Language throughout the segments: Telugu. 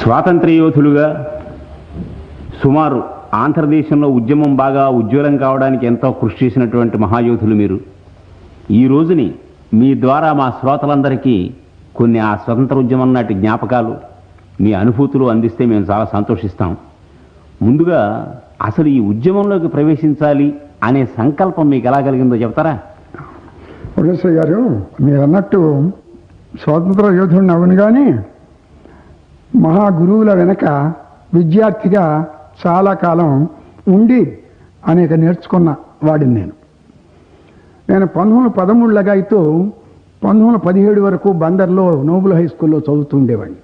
స్వాతంత్ర యోధులుగా సుమారు ఆంధ్రదేశంలో ఉద్యమం బాగా ఉజ్వలం కావడానికి ఎంతో కృషి చేసినటువంటి మహాయోధులు మీరు. ఈ రోజుని మీ ద్వారా మా శ్రోతలందరికీ కొన్ని ఆ స్వతంత్ర ఉద్యమం నాటి జ్ఞాపకాలు మీ అనుభూతులు అందిస్తే మేము చాలా సంతోషిస్తాం. ముందుగా అసలు ఈ ఉద్యమంలోకి ప్రవేశించాలి అనే సంకల్పం మీకు ఎలా కలిగిందో చెప్తారా? ప్రొఫెసర్ గారు మీరు అన్నట్టు స్వాతంత్ర యోధుడిని అవును కానీ మహాగురువుల వెనక విద్యార్థిగా చాలా కాలం ఉండి అనేక నేర్చుకున్న వాడిని నేను. నేను పంతొమ్మిది పదమూడులగా అయితే పంతొమ్మిది పదిహేడు వరకు బందర్లో నోబుల్ హై స్కూల్లో చదువుతూ ఉండేవాడిని.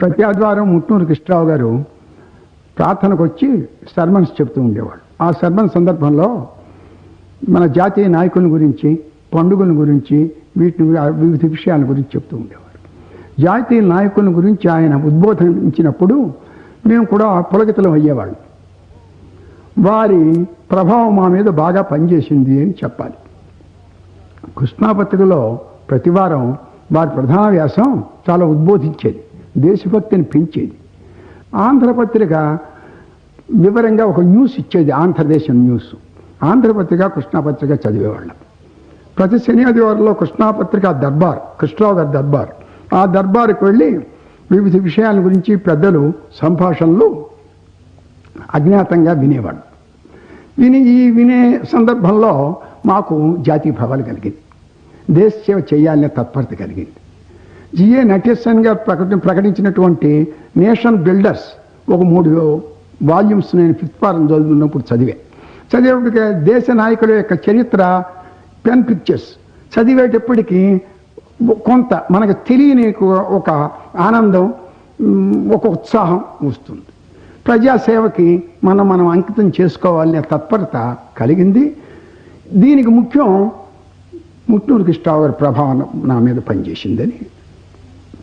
ప్రతి ఆదివారం ముట్నూరు కృష్ణరావు గారు ప్రార్థనకు వచ్చి సర్మన్స్ చెప్తూ ఉండేవాడు. ఆ సర్మన్ సందర్భంలో మన జాతీయ నాయకుల గురించి పండుగల గురించి వీటి వివిధ విషయాల గురించి చెప్తూ ఉండేవాడు. జాతీయ నాయకుల గురించి ఆయన ఉద్బోధించినప్పుడు మేము కూడా పులకితలం అయ్యేవాళ్ళం. వారి ప్రభావం మా మీద బాగా పనిచేసింది అని చెప్పాలి. కృష్ణాపత్రికలో ప్రతివారం వారి ప్రధాన వ్యాసం చాలా ఉద్బోధించేది దేశభక్తిని పెంచేది. ఆంధ్రపత్రిక వివరంగా ఒక న్యూస్ ఇచ్చేది ఆంధ్రదేశం న్యూస్. ఆంధ్రపత్రిక కృష్ణాపత్రిక చదివేవాళ్ళం. ప్రతి శని ఆదివారంలో కృష్ణాపత్రిక దర్బార్ కృష్ణరావు గారి దర్బార్. ఆ దర్బారుకు వెళ్ళి వివిధ విషయాల గురించి పెద్దలు సంభాషణలు అజ్ఞాతంగా వినేవాడు విని ఈ వినే సందర్భంలో మాకు జాతీయ భావాలు కలిగింది. దేశ సేవ చేయాలనే తత్పరత కలిగింది. జిఏ నటేశన్ గారు ప్రకటి ప్రకటించినటువంటి నేషన్ బిల్డర్స్ ఒక మూడు వాల్యూమ్స్ నేను ఫిఫ్త్ ఫారం చదువుతున్నప్పుడు చదివే. చదివేటప్పటికి దేశ నాయకుల యొక్క చరిత్ర పెన్ పిక్చర్స్ చదివేటప్పటికీ కొంత మనకు తెలియని ఒక ఆనందం ఒక ఉత్సాహం వస్తుంది. ప్రజాసేవకి మనం మనం అంకితం చేసుకోవాలనే తత్పరత కలిగింది. దీనికి ముఖ్యం ముట్నూరు కృష్ణరావు గారి ప్రభావం నా మీద పనిచేసిందని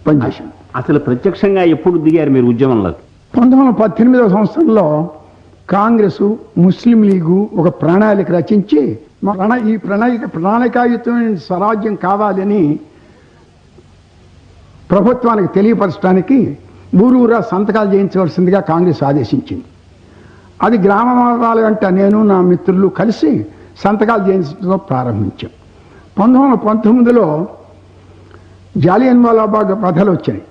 పనిచేసింది. అసలు ప్రత్యక్షంగా ఎప్పుడు దిగారు మీరు ఉద్యమంలోకి పంతొమ్మిది వందల పద్దెనిమిదవ సంవత్సరంలో కాంగ్రెస్ ముస్లిం లీగు ఒక ప్రణాళిక రచించి ఈ ప్రణాళిక ప్రణాళికాయుతమైన స్వరాజ్యం కావాలని ప్రభుత్వానికి తెలియపరచడానికి ఊరూరా సంతకాలు చేయించవలసిందిగా కాంగ్రెస్ ఆదేశించింది. అది గ్రామాల వెంట నేను నా మిత్రులు కలిసి సంతకాలు చేయించడం ప్రారంభించాం. పంతొమ్మిది వందల పంతొమ్మిదిలో జాలియన్ వాలాబాగ్ వధలు వచ్చాయి.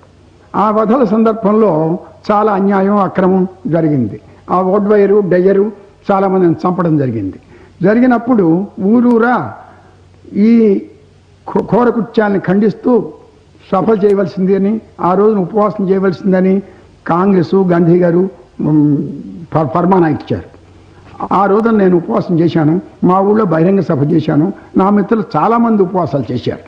ఆ వధల సందర్భంలో చాలా అన్యాయం అక్రమం జరిగింది. ఆ ఓడ్వైరు డయ్యరు చాలామందిని చంపడం జరిగింది. జరిగినప్పుడు ఊరూరా ఈ కోరకుత్యాన్ని ఘోర ఖండిస్తూ సఫలు చేయవలసింది అని ఆ రోజున ఉపవాసం చేయవలసిందని కాంగ్రెస్ గాంధీ గారు ఫర్మానా ఇచ్చారు. ఆ రోజున నేను ఉపవాసం చేశాను. మా ఊళ్ళో బహిరంగ సభ చేశాను. నా మిత్రులు చాలామంది ఉపవాసాలు చేశారు.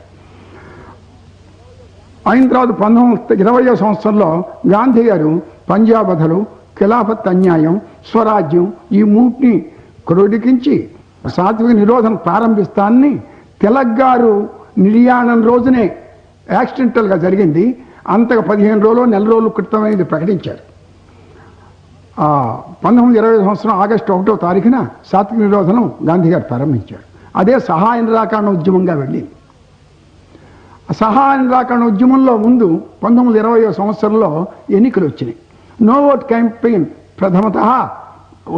అయిన తర్వాత పంతొమ్మిది ఇరవయో సంవత్సరంలో గాంధీ గారు పంజాబ్ వధలు ఖిలాఫత్ అన్యాయం స్వరాజ్యం ఈ మూటిని క్రోడికించి సాత్విక నిరోధన ప్రారంభిస్తానని తిలక్ గారు నిర్యాణం రోజునే యాక్సిడెంటల్గా జరిగింది. అంతగా పదిహేను రోజులు నెల రోజుల క్రితం అనేది ప్రకటించారు. పంతొమ్మిది ఇరవై సంవత్సరం ఆగస్టు ఒకటో తారీఖున సాత్విక నిరోధనం గాంధీ గారు ప్రారంభించారు. అదే సహాయ నిరాకరణ ఉద్యమంగా వెళ్ళింది. సహాయ నిరాకరణ ఉద్యమంలో ముందు పంతొమ్మిది ఇరవై సంవత్సరంలో ఎన్నికలు వచ్చినాయి. నో ఓట్ క్యాంపెయిన్ ప్రథమత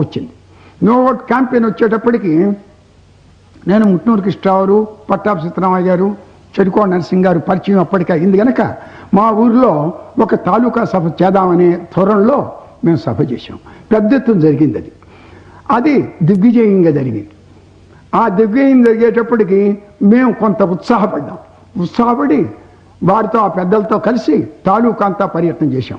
వచ్చింది. నో ఓట్ క్యాంపెయిన్ వచ్చేటప్పటికి నేను ముట్నూరు కృష్ణరావు పట్టాభి సీతారామయ్య గారు చెరుకో నరసింగ్ గారు పరిచయం అప్పటికే అయింది కనుక మా ఊరిలో ఒక తాలూకా సభ చేద్దామనే త్వరణలో మేము సభ చేశాం. పెద్ద ఎత్తున జరిగింది అది. అది దిగ్విజయంగా జరిగింది. ఆ దిగ్విజయం జరిగేటప్పటికి మేము కొంత ఉత్సాహపడ్డాం. ఉత్సాహపడి వారితో ఆ పెద్దలతో కలిసి తాలూకా అంతా పర్యటన చేశాం.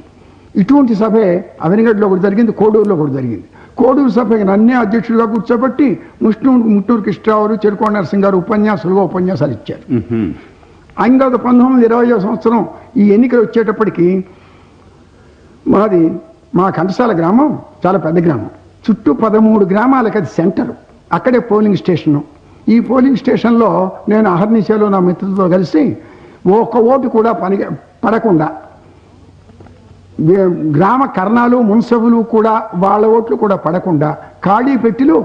ఇటువంటి సభే అవినగడ్లో కూడా జరిగింది కోడూరులో కూడా జరిగింది. కోడూరు సభకి నన్నే అధ్యక్షుడిగా కూర్చోబెట్టి ముష్ణూరు ముట్టూరు కృష్ణరావు చెరుకోడ నరసింగ్ గారు ఉపన్యాసాలుగా ఉపన్యాసాలు ఇచ్చారు. తర్వాత పంతొమ్మిది ఇరవై సంవత్సరం ఈ ఎన్నికలు వచ్చేటప్పటికి మాది మా కంటసాల గ్రామం చాలా పెద్ద గ్రామం. చుట్టూ పదమూడు గ్రామాలకి అది సెంటర్. అక్కడే పోలింగ్ స్టేషను. ఈ పోలింగ్ స్టేషన్లో నేను అహర్నిశలో నా మిత్రులతో కలిసి ఒక్క ఓటు కూడా పని పడకుండా గ్రామ కర్ణాలు మున్సబులు కూడా వాళ్ళ ఓట్లు కూడా పడకుండా ఖాళీ పెట్టిలో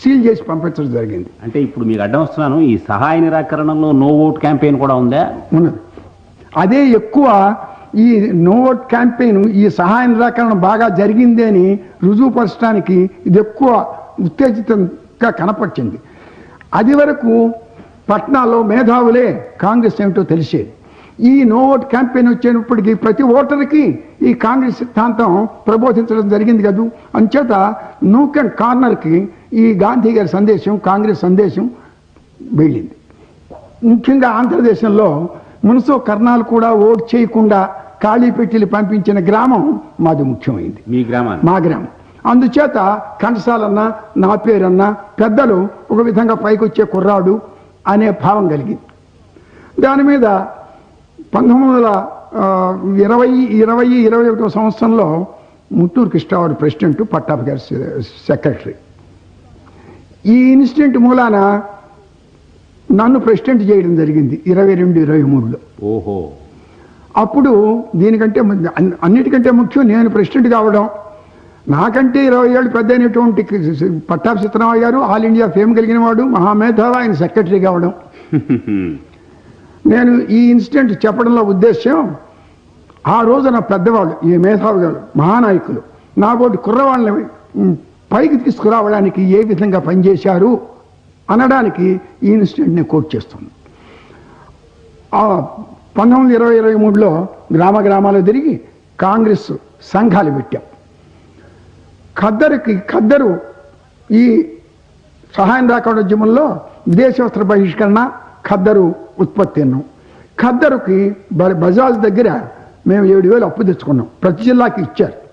సీల్ చేసి పంపించడం జరిగింది. అంటే ఇప్పుడు మీకు అడ్డం వస్తున్నాను ఈ సహాయ నిరాకరణలో నో ఓట్ క్యాంపెయిన్ కూడా ఉందా? ఉన్నది. అదే ఎక్కువ ఈ నోట్ క్యాంపెయిన్ ఈ సహాయ నిరాకరణ బాగా జరిగింది అని రుజువుపరచడానికి ఇది ఎక్కువ ఉత్తేజితంగా కనపరిచింది. అది వరకు పట్నాల్లో మేధావులే కాంగ్రెస్ ఏమిటో తెలిసేది. ఈ నో ఓట్ క్యాంపెయిన్ వచ్చేటప్పటికి ప్రతి ఓటర్కి ఈ కాంగ్రెస్ సిద్ధాంతం ప్రబోధించడం జరిగింది కదూ. అంచేత నూక్ అండ్ కార్నర్కి ఈ గాంధీ గారి సందేశం కాంగ్రెస్ సందేశం వెళ్ళింది. ముఖ్యంగా ఆంధ్రదేశంలో మున్సో కర్ణాలు కూడా ఓట్ చేయకుండా ఖాళీ పెట్టిలు పంపించిన గ్రామం మాది ముఖ్యమైంది. మీ గ్రామాన్ని మా గ్రామం. అందుచేత కంటసాలన్నా నా పేరన్నా పెద్దలు ఒక విధంగా పైకొచ్చే కుర్రాడు అనే భావం కలిగింది. దాని మీద పంతొమ్మిది వందల ఇరవై ఇరవై ఇరవై ఒకటో సంవత్సరంలో ముత్తూరు కృష్ణావాడు ప్రెసిడెంట్ పట్టాభి గారి సెక్రటరీ. ఈ ఇన్సిడెంట్ మూలాన నన్ను ప్రెసిడెంట్ చేయడం జరిగింది ఇరవై రెండు ఇరవై మూడులో. ఓహో. అప్పుడు దీనికంటే అన్నిటికంటే ముఖ్యం నేను ప్రెసిడెంట్ కావడం. నాకంటే ఇరవై ఏళ్ళు పెద్ద అయినటువంటి పట్టాభి సత్యనారాయణ గారు ఆల్ ఇండియా ఫేమ్ కలిగిన వాడు మహామేధావి ఆయన సెక్రటరీ కావడం. నేను ఈ ఇన్సిడెంట్ చెప్పడంలో ఉద్దేశ్యం ఆ రోజున పెద్దవాళ్ళు ఈ మేధావి గారు మహానాయకులు నాబోటి కుర్రవాళ్ళని పైకి తీసుకురావడానికి ఏ విధంగా పనిచేశారు అనడానికి ఈ ఇన్సిడెంట్ నేను కోట్ చేస్తున్నాను పంతొమ్మిది ఇరవై ఇరవై మూడులో గ్రామ గ్రామాలు తిరిగి కాంగ్రెస్ సంఘాలు పెట్టాం. ఖద్దరుకి ఖద్దరు ఈ సహాయం రాకుండా ఉద్యమంలో విదేశీ వస్త్ర బహిష్కరణ ఖద్దరు ఉత్పత్తి అన్నాం. ఖద్దరుకి బ- బజాజ్ దగ్గర మేము ఏడు వేలు అప్పు తెచ్చుకున్నాం. ప్రతి జిల్లాకి ఇచ్చారు.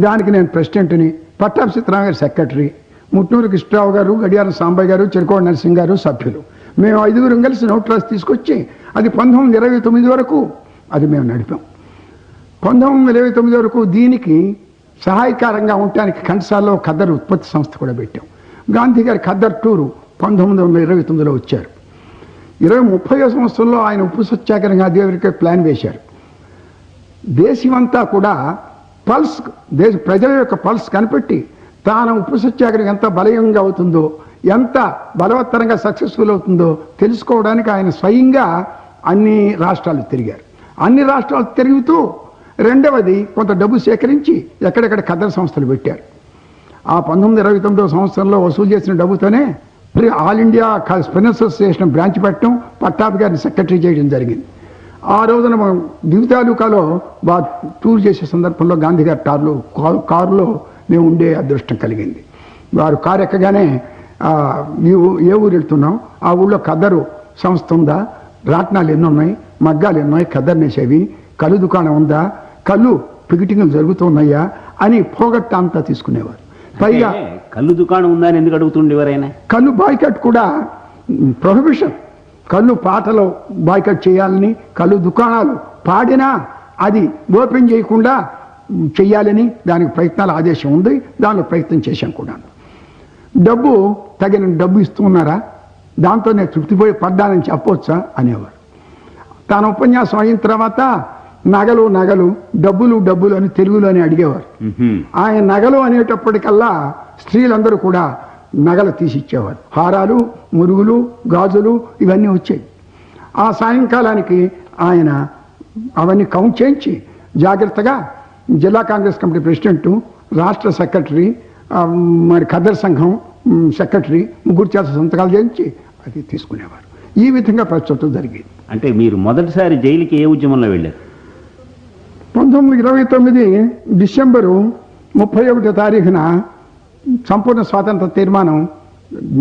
దానికి నేను ప్రెసిడెంట్ని పట్టాభి సీతారామ గారు సెక్రటరీ ముట్నూరు కృష్ణరావు గారు గడియారం సాంబయ్య గారు చెరుకోడ నరసింహ గారు సభ్యులు. మేము ఐదుగురం కలిసి నోట్ రాసి తీసుకొచ్చి అది పంతొమ్మిది ఇరవై తొమ్మిది వరకు అది మేము నడిపాం. పంతొమ్మిది ఇరవై తొమ్మిది వరకు దీనికి సహాయకారంగా ఉండటానికి కంటసాల్లో ఖద్దరు ఉత్పత్తి సంస్థ కూడా పెట్టాం. గాంధీ గారి ఖద్దర్ టూరు పంతొమ్మిది వందల ఇరవై తొమ్మిదిలో వచ్చారు. ఇరవై ముప్పై సంవత్సరంలో ఆయన ఉప్పు సత్యాగ్రహంగా అదే ప్లాన్ వేశారు. దేశమంతా కూడా పల్స్ దేశ ప్రజల యొక్క పల్స్ కనిపెట్టి తాను ఉప్పు సత్యాగ్రహం ఎంత బలయంగా అవుతుందో ఎంత బలవత్తరంగా సక్సెస్ఫుల్ అవుతుందో తెలుసుకోవడానికి ఆయన స్వయంగా అన్ని రాష్ట్రాలు తిరిగారు. అన్ని రాష్ట్రాలు తిరుగుతూ రెండవది కొంత డబ్బు సేకరించి ఎక్కడెక్కడ కథల సంస్థలు పెట్టారు. ఆ పంతొమ్మిది ఇరవై తొమ్మిదవ సంవత్సరంలో వసూలు చేసిన డబ్బుతోనే ఆల్ ఇండియా క- స్పిన్నర్స్ అసోసియేషన్ బ్రాంచ్ పెట్టడం పట్టాభి గారిని సెక్రటరీ చేయడం జరిగింది. ఆ రోజున మనం దివి తాలూకాలో వా టూర్ చేసే సందర్భంలో గాంధీ గారి టార్లు కారులో మేము ఉండే అదృష్టం కలిగింది. వారు కారు ఎక్కగానే ఏ ఊరు వెళ్తున్నాం? ఆ ఊళ్ళో కద్దరు సంస్థ ఉందా? రాట్నాలు ఎన్ని ఉన్నాయి? మగ్గాలు ఎన్ని ఉన్నాయి? కద్దరు నేసేవి? కళ్ళు దుకాణం ఉందా? కళ్ళు పికిటింగ్లు జరుగుతున్నాయా? అని పోగొట్ట అంతా తీసుకునేవారు. పైగా కళ్ళు దుకాణం ఉందా అని ఎందుకు అడుగుతుండేవారైనా కళ్ళు బాయ్కట్ కూడా ప్రొహిబిషన్. కళ్ళు పాటలో బాయ్కట్ చేయాలని కళ్ళు దుకాణాలు పాడినా అది ఓపెన్ చేయకుండా చెయ్యాలని దానికి ప్రయత్నాల ఆదేశం ఉంది. దానిలో ప్రయత్నం చేశాం కూడా. డబ్బు తగిన డబ్బు ఇస్తున్నారా? దాంతో నేను తృప్తిపోయి పడ్డానని చెప్పవచ్చా అనేవారు. తన ఉపన్యాసం అయిన తర్వాత నగలు నగలు డబ్బులు డబ్బులు అని తెలుగులోనే అడిగేవారు. మ్మ్హ్మ్. ఆయన నగలు అనేటప్పటికల్లా స్త్రీలందరూ కూడా నగలు తీసిచ్చేవారు. హారాలు మురుగులు గాజులు ఇవన్నీ వచ్చాయి ఆ సాయంకాలానికి ఆయన అవన్నీ కౌంట్ చేయించి జాగ్రత్తగా జిల్లా కాంగ్రెస్ కమిటీ ప్రెసిడెంట్ రాష్ట్ర సెక్రటరీ మరి ఖద్దర్ సంఘం సెక్రటరీ ముగ్గురు చేత సంతకాలు చేయించి అది తీసుకునేవారు. ఈ విధంగా ప్రస్తుతం జరిగింది. అంటే మీరు మొదటిసారి జైలుకి ఏ ఉద్యమంలో వెళ్ళారు? పంతొమ్మిది ఇరవై తొమ్మిది డిసెంబరు ముప్పై ఒకటో తారీఖున సంపూర్ణ స్వాతంత్ర తీర్మానం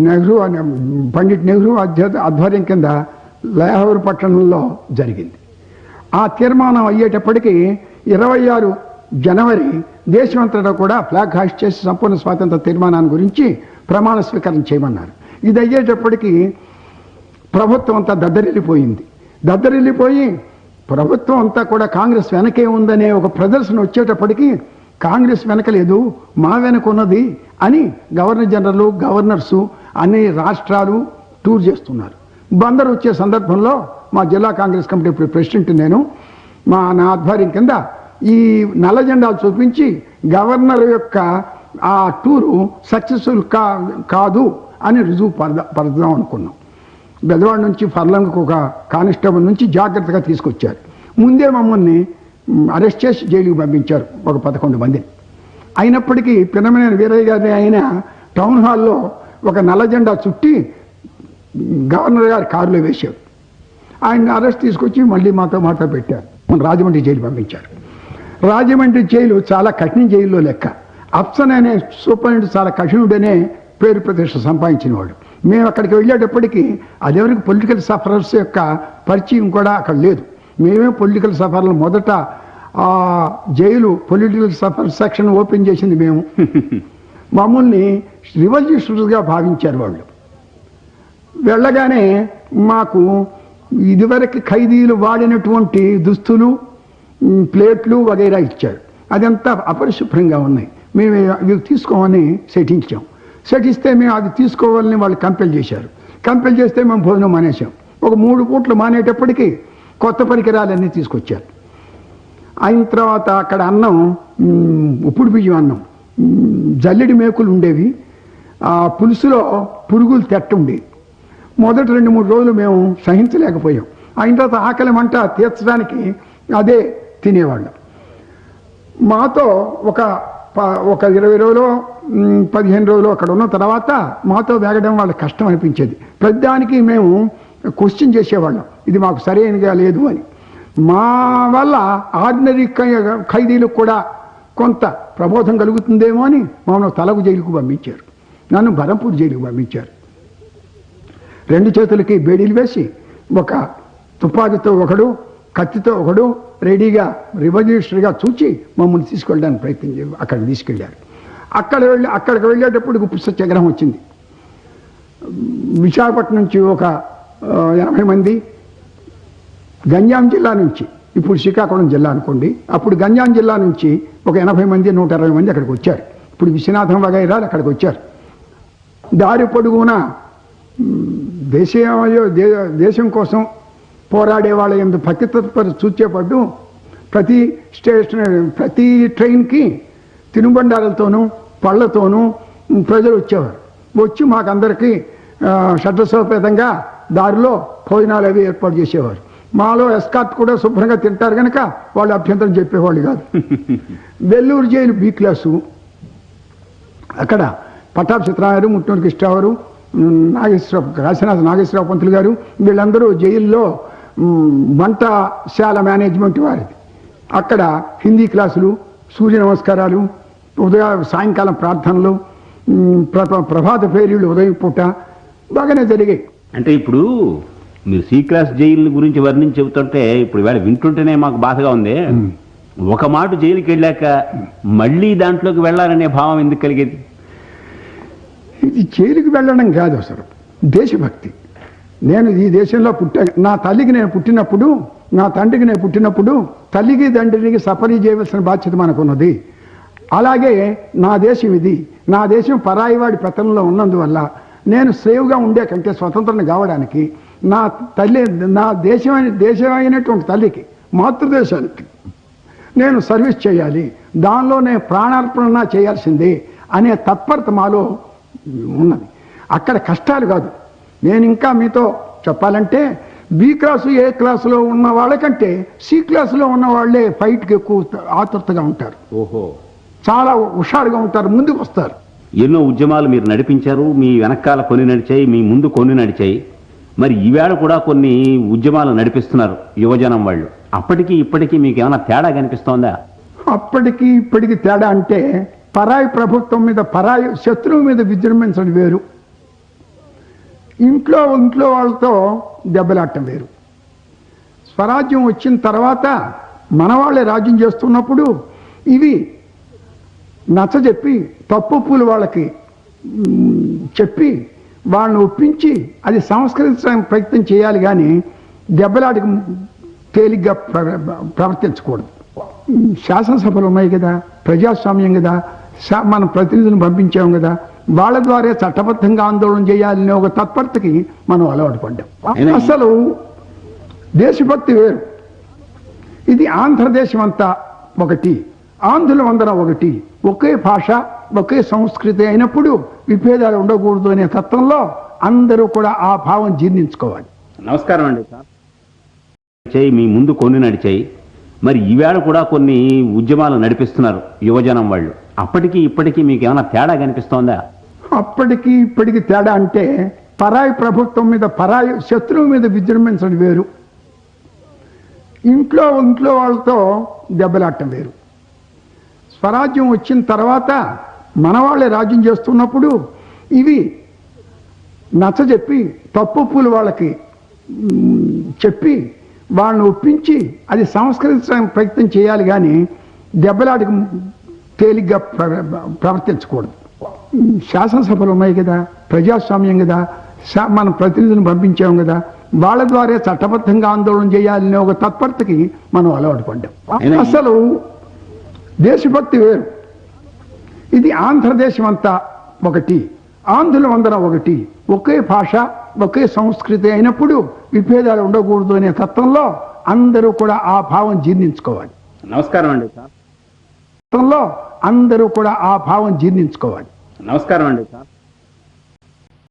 నెహ్రూ అనే పండిట్ నెహ్రూ అధ్య ఆధ్వర్యం కింద లాహోర్ పట్టణంలో జరిగింది. ఆ తీర్మానం అయ్యేటప్పటికీ ఇరవై ఆరు జనవరి దేశమంతటా కూడా ఫ్లాగ్ హాస్ట్ చేసి సంపూర్ణ స్వాతంత్ర తీర్మానాన్ని గురించి ప్రమాణ స్వీకారం చేయమన్నారు. ఇది అయ్యేటప్పటికీ ప్రభుత్వం అంతా దద్దరిల్లిపోయింది. దద్దరిల్లిపోయి ప్రభుత్వం అంతా కూడా కాంగ్రెస్ వెనకే ఉందనే ఒక ప్రదర్శన వచ్చేటప్పటికీ కాంగ్రెస్ వెనక లేదు మా వెనక ఉన్నది అని గవర్నర్ జనరల్ గవర్నర్సు అన్ని రాష్ట్రాలు టూర్ చేస్తున్నారు. బందరు వచ్చే సందర్భంలో మా జిల్లా కాంగ్రెస్ కమిటీ ఇప్పుడు ప్రెసిడెంట్ నేను మా నా ఆధ్వర్యం కింద ఈ నల్ల జెండాలు చూపించి గవర్నర్ యొక్క ఆ టూరు సక్సెస్ఫుల్ కా కాదు అని రుజువు పరద పరదాం అనుకున్నాం. బెదవాడ నుంచి ఫర్లంగ్కి ఒక కానిస్టేబుల్ నుంచి జాగ్రత్తగా తీసుకొచ్చారు. ముందే మమ్మల్ని అరెస్ట్ చేసి జైలుకి పంపించారు ఒక పదకొండు మందిని అయినప్పటికీ పిన్నమనేని వీరయ్య గారి ఆయన టౌన్ హాల్లో ఒక నల్ల జెండా చుట్టి గవర్నర్ గారి కారులో వేశారు. ఆయన అరెస్ట్ తీసుకొచ్చి మళ్ళీ మాతో మాతో పెట్టారు. మన రాజమండ్రి జైలు పంపించారు. రాజమండ్రి జైలు చాలా కఠిన జైల్లో లెక్క. అప్సన్ అనే సూపరింటెండెంట్ చాలా కఠినుడనే పేరు ప్రతిష్ట సంపాదించినవాడు. మేము అక్కడికి వెళ్ళేటప్పటికి అదెవరికి పొలిటికల్ సఫరర్స్ యొక్క పరిచయం కూడా అక్కడ లేదు. మేమే పొలిటికల్ సఫర్లు మొదట ఆ jail political suffer section open చేసింది మేము. మమ్మల్ని రివల్యూషనరీగా భావించారు వాళ్ళు. వెళ్ళగానే మాకు ఇదివరకు ఖైదీలు వాడినటువంటి దుస్తులు ప్లేట్లు వగైరా ఇచ్చారు. అదంతా అపరిశుభ్రంగా ఉన్నాయి. మేము ఇవి తీసుకోమని సెటించాం సెటిస్తే మేము అది తీసుకోవాలని వాళ్ళు కంపెల్ చేశారు. కంపెల్ చేస్తే మేము భోజనం మానేసాం ఒక మూడు పూట్లు మానేటప్పటికీ కొత్త పరికరాలన్నీ తీసుకొచ్చారు. అయిన తర్వాత అక్కడ అన్నం ఉప్పుడు బియ్యం అన్నం జల్లెడి మేకులు ఉండేవి. ఆ పులుసులో పురుగులు తెట్ట మొదటి రెండు మూడు రోజులు మేము సహించలేకపోయాం. అయిన తర్వాత ఆకలి మంట తీర్చడానికి అదే తినేవాళ్ళం. మాతో ఒక ఒక ఇరవై రోజులు పదిహేను రోజులు అక్కడ ఉన్న తర్వాత మాతో వేగడం వాళ్ళకి కష్టం అనిపించేది. ప్రతిదానికి మేము క్వశ్చన్ చేసేవాళ్ళం. ఇది మాకు సరైనగా లేదు అని. మా వల్ల ఆర్డినరీ ఖైదీలకు కూడా కొంత ప్రబోధం కలుగుతుందేమో అని మమ్మల్ని తలకు జైలుకు పంపించారు. నన్ను బరంపూర్ జైలుకు పంపించారు. రెండు చేతులకి బేడీలు వేసి ఒక తుపాకీతో ఒకడు కత్తితో ఒకడు రెడీగా రివల్యూషనరీగా చూచి మమ్మల్ని తీసుకెళ్ళడానికి ప్రయత్నం చే అక్కడికి తీసుకెళ్ళారు. అక్కడ వెళ్ళి అక్కడికి వెళ్ళేటప్పుడు గుప్త సత్యాగ్రహం వచ్చింది. విశాఖపట్నం నుంచి ఒక ఎనభై మంది గంజాం జిల్లా నుంచి ఇప్పుడు శ్రీకాకుళం జిల్లా అనుకోండి అప్పుడు గంజాం జిల్లా నుంచి ఒక ఎనభై మంది నూట అరవై మంది అక్కడికి వచ్చారు. ఇప్పుడు విశ్వనాథం వగైరాలు అక్కడికి వచ్చారు. దారి పొడుగున దేశీయ దేశం కోసం పోరాడే వాళ్ళ ఎందు భక్తి తత్పర చూచేపడ్డు ప్రతి స్టేషన్ ప్రతి ట్రైన్కి తినుబండారాలతోనూ పళ్ళతోనూ ప్రజలు వచ్చేవారు. వచ్చి మాకందరికీ ఆ, షడ్రసోపేతంగా దారిలో భోజనాలు అవి ఏర్పాటు చేసేవారు. మాలో ఎస్కార్ట్ కూడా శుభ్రంగా తింటారు కనుక వాళ్ళు అభ్యంతరం చెప్పేవాళ్ళు కాదు. Vellore jail B class. అక్కడ పట్టాభి సత్యనారాయణ ముట్టూరు కృష్ణావారు నాగేశ్వరరావు కాశీనాథ్ నాగేశ్వరరావు పంతులు గారు వీళ్ళందరూ జైల్లో వంటశాల మేనేజ్మెంట్ వారిది. అక్కడ హిందీ క్లాసులు సూర్య నమస్కారాలు ఉదయ సాయంకాలం ప్రార్థనలు ప్రభాత ఫేరీలు ఉదయం పూట బాగానే జరిగాయి. అంటే ఇప్పుడు మీరు సి క్లాస్ జైలు గురించి వర్ణించి చెబుతుంటే ఇప్పుడు వేళ వింటుంటేనే మాకు బాధగా ఉంది. ఒక మాట జైలుకి వెళ్ళాక మళ్ళీ దాంట్లోకి వెళ్ళాలనే భావం ఎందుకు కలిగేది? ఇది జైలుకి వెళ్ళడం కాదు అసలు. దేశభక్తి. నేను ఈ దేశంలో పుట్టా నా తల్లికి నేను పుట్టినప్పుడు నా తండ్రికి నేను పుట్టినప్పుడు తల్లికి తండ్రికి సఫరీ చేయవలసిన బాధ్యత మనకున్నది. అలాగే నా దేశం ఇది. నా దేశం పరాయివాడి పెత్తనంలో ఉన్నందువల్ల నేను సేవ్గా ఉండే కంటే స్వతంత్రం కావడానికి నా తల్లి నా దేశమైన దేశమైనటువంటి తల్లికి మాతృదేశానికి నేను సర్వీస్ చేయాలి. దానిలో నేను ప్రాణార్పణ చేయాల్సిందే అనే తత్పరత మాలో ఉన్నది. అక్కడ కష్టాలు కాదు. నేను ఇంకా మీతో చెప్పాలంటే బి క్లాసు ఏ క్లాసులో ఉన్న వాళ్ళకంటే సి క్లాసులో ఉన్న వాళ్ళే ఫైట్కి ఎక్కువ ఆతృతగా ఉంటారు. ఓహో. చాలా హుషారుగా ఉంటారు ముందుకు వస్తారు. ఎన్నో ఉద్యమాలు మీరు నడిపించారు మీ వెనకాల కొన్ని నడిచాయి మీ ముందు కొన్ని నడిచాయి. మరి ఈవేళ కూడా కొన్ని ఉద్యమాలు నడిపిస్తున్నారు యువజనం వాళ్ళు. అప్పటికి ఇప్పటికీ మీకు ఏమైనా తేడా కనిపిస్తోందా? అప్పటికి ఇప్పటికి తేడా అంటే పరాయి ప్రభుత్వం మీద పరాయి శత్రువు మీద విజృంభించడం వేరు. ఇంట్లో ఇంట్లో వాళ్ళతో దెబ్బలాడటం వేరు. స్వరాజ్యం వచ్చిన తర్వాత మనవాళ్ళే రాజ్యం చేస్తున్నప్పుడు ఇవి నచ్చజెప్పి తప్పు పూలు వాళ్ళకి చెప్పి వాళ్ళని ఒప్పించి అది సంస్కరించడానికి ప్రయత్నం చేయాలి కానీ దెబ్బలాడికి తేలిగ్గా ప్ర- ప్రవర్తించకూడదు. శాసనసభలు ఉన్నాయి కదా ప్రజాస్వామ్యం కదా శా- మన ప్రతినిధులను పంపించాము కదా వాళ్ళ ద్వారా చట్టబద్ధంగా ఆందోళన చేయాలనే ఒక తత్పరతకి మనం అలవాటు పడ్డాం. అసలు దేశభక్తి వేరు. ఇది ఆంధ్రదేశం అంతా ఒకటి ఆంధ్రులం అందరం ఒకటి. ఒకే భాష ఒకే సంస్కృతి అయినప్పుడు విభేదాలు ఉండకూడదు అనే తత్వంలో అందరూ కూడా ఆ భావం జీర్ణించుకోవాలి. నమస్కారం అండి నడిచాయి మీ ముందు కొన్ని నడిచాయి. మరి ఈవేళ కూడా కొన్ని ఉద్యమాలు నడిపిస్తున్నారు యువజనం వాళ్ళు. అప్పటికి ఇప్పటికీ మీకు ఏమైనా తేడా కనిపిస్తోందా? అప్పటికి ఇప్పటికి తేడా అంటే పరాయి ప్రభుత్వం మీద పరాయి శత్రువు మీద విజృంభించడం వేరు. ఇంట్లో ఇంట్లో వాళ్ళతో దెబ్బలాడటం వేరు. స్వరాజ్యం వచ్చిన తర్వాత మన వాళ్ళే రాజ్యం చేస్తున్నప్పుడు ఇవి నచ్చజెప్పి తప్పు పూలు వాళ్ళకి చెప్పి వాళ్ళని ఒప్పించి అది సంస్కరించడానికి ప్రయత్నం చేయాలి కానీ దెబ్బలాడికి తేలిగ్గా ప్రవర్తించకూడదు. శాసనసభలు ఉన్నాయి కదా ప్రజాస్వామ్యం కదా మన ప్రతినిధులను పంపించాం కదా వాళ్ళ ద్వారా చట్టబద్ధంగా ఆందోళన చేయాలనే ఒక తత్పరతకి మనం అలవాటు పడ్డాం. అసలు దేశభక్తి వేరు. ఇది ఆంధ్రదేశం అంతా ఒకటి ఆంధ్రులం అందరం ఒకటి ఒకే భాష ఒకే సంస్కృతి అయినప్పుడు విభేదాలు ఉండకూడదు అనే తత్వంలో అందరూ కూడా ఆ భావం జీర్ణించుకోవాలి. నమస్కారం అండి తత్వంలో అందరూ కూడా ఆ భావం జీర్ణించుకోవాలి. నమస్కారం అండి